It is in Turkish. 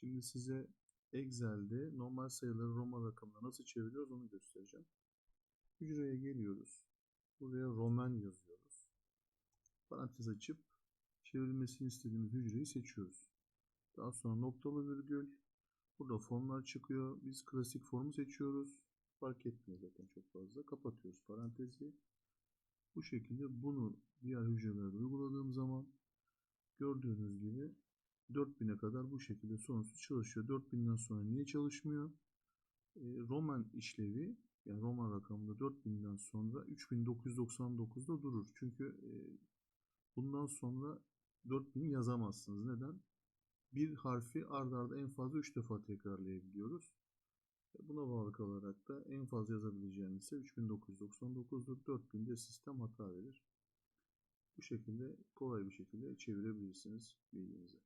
Şimdi size Excel'de normal sayıları Roma rakamına nasıl çeviriyoruz onu göstereceğim. Hücreye geliyoruz. Buraya Roman yazıyoruz. Parantez açıp çevrilmesini istediğimiz hücreyi seçiyoruz. Daha sonra noktalı virgül. Burada formlar çıkıyor. Biz klasik formu seçiyoruz. Fark etmiyor zaten çok fazla. Kapatıyoruz parantezi. Bu şekilde bunu diğer hücrelere uyguladığım zaman gördüğünüz gibi 4000'e kadar bu şekilde sorunsuz çalışıyor. 4000'den sonra niye çalışmıyor? E, Roman işlevi yani Roman rakamında 4000'den sonra 3999'da durur. Çünkü e, bundan sonra 4000'i yazamazsınız. Neden? Bir harfi ard arda en fazla 3 defa tekrarlayabiliyoruz. Buna bağlı kalarak da en fazla yazabileceğimiz ise 3999'dur. 4000'de sistem hata verir. Bu şekilde kolay bir şekilde çevirebilirsiniz bilginizi.